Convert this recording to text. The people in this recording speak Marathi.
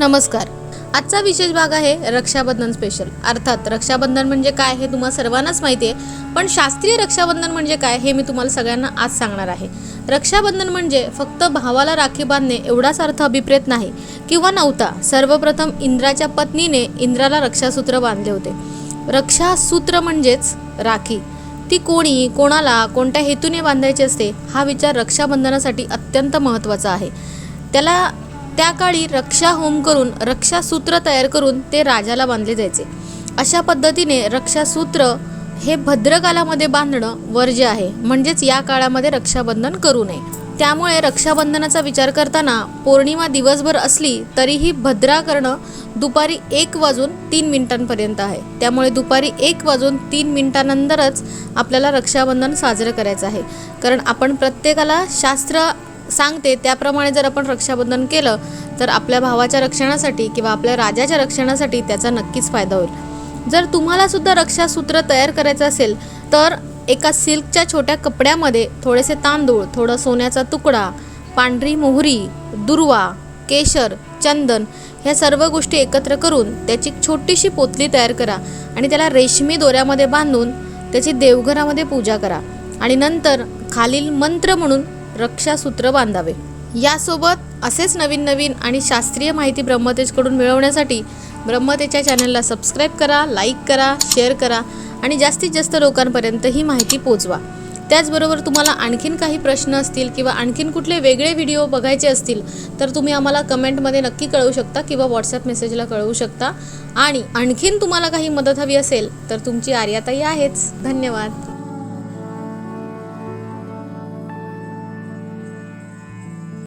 नमस्कार. आजचा विशेष भाग आहे रक्षाबंधन स्पेशल अर्थात रक्षाबंधन म्हणजे काय हे तुम्हाला सर्वांनाच माहिती आहे पण शास्त्रीय रक्षाबंधन म्हणजे काय हे मी तुम्हाला सगळ्यांना आज सांगणार आहे. रक्षाबंधन म्हणजे फक्त भावाला राखी बांधणे एवढाच अर्थ अभिप्रेत नाही किंवा नव्हता. सर्वप्रथम इंद्राच्या पत्नीने इंद्राला रक्षासूत्र बांधले होते. रक्षासूत्र म्हणजेच राखी. ती कोणी कोणाला कोणत्या हेतूने बांधायची असते हा विचार रक्षाबंधनासाठी अत्यंत महत्त्वाचा आहे. त्याला त्या काळी रक्षा होम करून रक्षासूत्र तयार करून ते राजाला बांधले जायचे. अशा पद्धतीने रक्षासूत्र हे भद्रकालामध्ये बांधणं वर्ज्य आहे. म्हणजेच या काळामध्ये रक्षाबंधन करू नये. त्यामुळे रक्षाबंधनाचा विचार करताना पौर्णिमा दिवसभर असली तरीही भद्रा करणं दुपारी एक वाजून तीन मिनिटांपर्यंत आहे. त्यामुळे दुपारी एक वाजून तीन मिनिटानंतरच आपल्याला रक्षाबंधन साजरं करायचं आहे. कारण आपण प्रत्येकाला शास्त्र सांगते त्याप्रमाणे जर आपण रक्षाबंधन केलं तर आपल्या भावाच्या रक्षणासाठी किंवा आपल्या राजाच्या रक्षणासाठी त्याचा नक्कीच फायदा होईल. जर तुम्हाला सुद्धा रक्षासूत्र तयार करायचं असेल तर एका सिल्कच्या छोट्या कपड्यामध्ये थोडेसे तांदूळ थोडं सोन्याचा तुकडा पांढरी मोहरी दुर्वा केशर चंदन ह्या सर्व गोष्टी एकत्र करून त्याची छोटीशी पोतली तयार करा आणि त्याला रेशमी दोऱ्यामध्ये बांधून त्याची देवघरामध्ये पूजा करा. आणि नंतर खालील मंत्र म्हणून रक्षासूत्र बांधावे. यासोबत असेच नवीन नवीन आणि शास्त्रीय माहिती ब्रह्मतेजकडून मिळवण्यासाठी ब्रह्मतेच्या चॅनलला सबस्क्राईब करा लाईक करा शेअर करा आणि जास्तीत जास्त लोकांपर्यंत ही माहिती पोचवा. त्याचबरोबर तुम्हाला आणखीन काही प्रश्न असतील किंवा आणखीन कुठले वेगळे व्हिडिओ बघायचे असतील तर तुम्ही आम्हाला कमेंटमध्ये नक्की कळवू शकता किंवा व्हॉट्सअप मेसेजला कळवू शकता. आणि आणखीन तुम्हाला काही मदत हवी असेल तर तुमची आर्याताई आहेच. धन्यवाद.